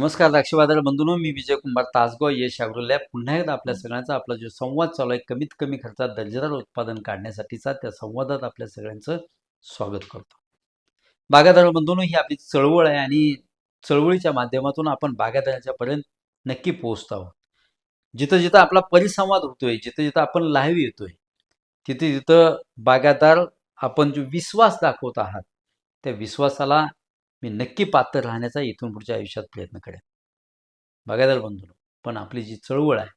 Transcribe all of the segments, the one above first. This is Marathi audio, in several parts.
नमस्कार द्राक्षबाजार बंधूंनो मी विजय कुमार तासगाव यश अग्रोलॅब पुन्हा एकदा आपल्या सगळ्यांचा आपला जो संवाद चालू आहे कमीत कमी खर्चात दर्जेदार उत्पादन काढण्यासाठीचा त्या संवादात आपल्या सगळ्यांचं स्वागत करतो. बागायतदार बंधूंनो ही आपली चळवळ आहे आणि चळवळीच्या माध्यमातून आपण बागायदाराच्या पर्यंत नक्की पोहोचतो आहोत. जिथं जिथं आपला परिसंवाद होतोय जिथं जिथं आपण लाईव्ह येतोय तिथे तिथं बागायदार आपण जो विश्वास दाखवत आहात त्या विश्वासाला मी नक्की पात्र राहण्याचा इथून पुढच्या आयुष्यात प्रयत्न करेन. बघायला बंधून पण आपली जी चळवळ आहे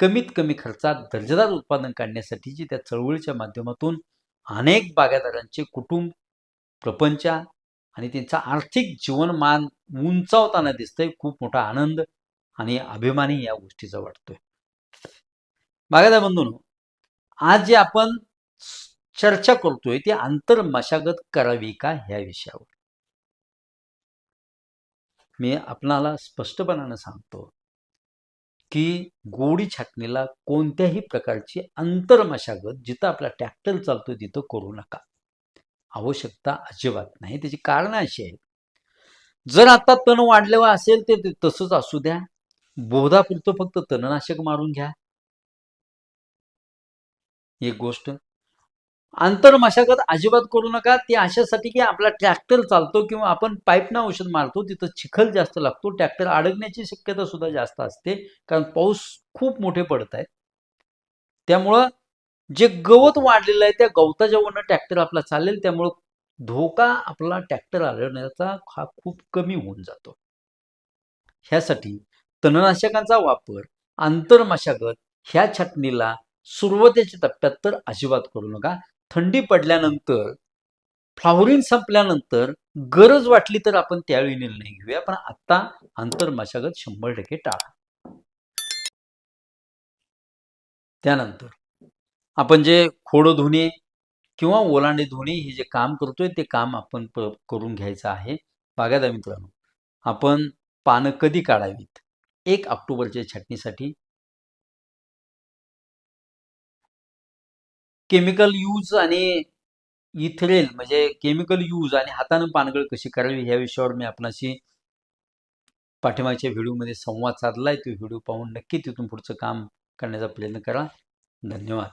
कमीत कमी खर्चात दर्जेदार उत्पादन काढण्यासाठीची त्या चळवळीच्या माध्यमातून अनेक बागायतदारांचे कुटुंब प्रपंच आणि त्यांचा आर्थिक जीवनमान उंचावताना दिसतंय खूप मोठा आनंद आणि अभिमानी या गोष्टीचा वाटतोय. बागायदार बंधून आज जे आपण चर्चा करतोय ती आंतर मशागत करावी का ह्या विषयावर? मी आपणाला स्पष्टपणानं सांगतो की गोडी छाटणीला कोणत्याही प्रकारची अंतर्मशागत जिथं आपला ट्रॅक्टर चालतो तिथं करू नका. आवश्यकता अजिबात नाही. त्याची कारणं अशी आहेत. जर आता तण वाढलेलं असेल तर ते तसंच असू द्या. बोधापुरतं फक्त तणनाशक मारून घ्या. एक गोष्ट आंतरमशागत अजिबात करू नका. ते अशासाठी की आपला ट्रॅक्टर चालतो किंवा आपण पाईपनं औषध मारतो तिथं चिखल जास्त लागतो. ट्रॅक्टर अडकण्याची शक्यता सुद्धा जास्त असते कारण पाऊस खूप मोठे पडत आहेत त्यामुळं जे गवत वाढलेलं आहे त्या गवताच्या वरनं ट्रॅक्टर आपला चालेल. त्यामुळं धोका आपला ट्रॅक्टर आढळण्याचा हा खूप कमी होऊन जातो. ह्यासाठी तणनाशकांचा वापर आंतरमशागत ह्या छाटणीला सुरुवातीच्या टप्प्यात तर अजिबात करू नका. थंडी पडल्यानंतर फ्लावरिंग संपल्यानंतर गरज वाटली तर आपण त्यावेळी निर्णय घेऊया. पण आता आंतरमशागत शंभर टक्के टाळा. त्यानंतर आपण जे खोडं धुणे किंवा ओलांडे धुणे हे जे काम करतोय ते काम आपण करून घ्यायचं आहे. बागायदा मित्रांनो आपण पानं कधी काढावीत? एक ऑक्टोबरच्या छाटणीसाठी केमिकल यूज आणि इथरेल म्हणजे केमिकल यूज आणि हातानं पानगळ कशी करावी ह्या विषयावर मी आपणाशी पाठीमागच्या व्हिडिओमध्ये संवाद साधलाय. तो व्हिडिओ पाहून नक्की तिथून पुढचं काम करण्याचा प्रयत्न करा. धन्यवाद.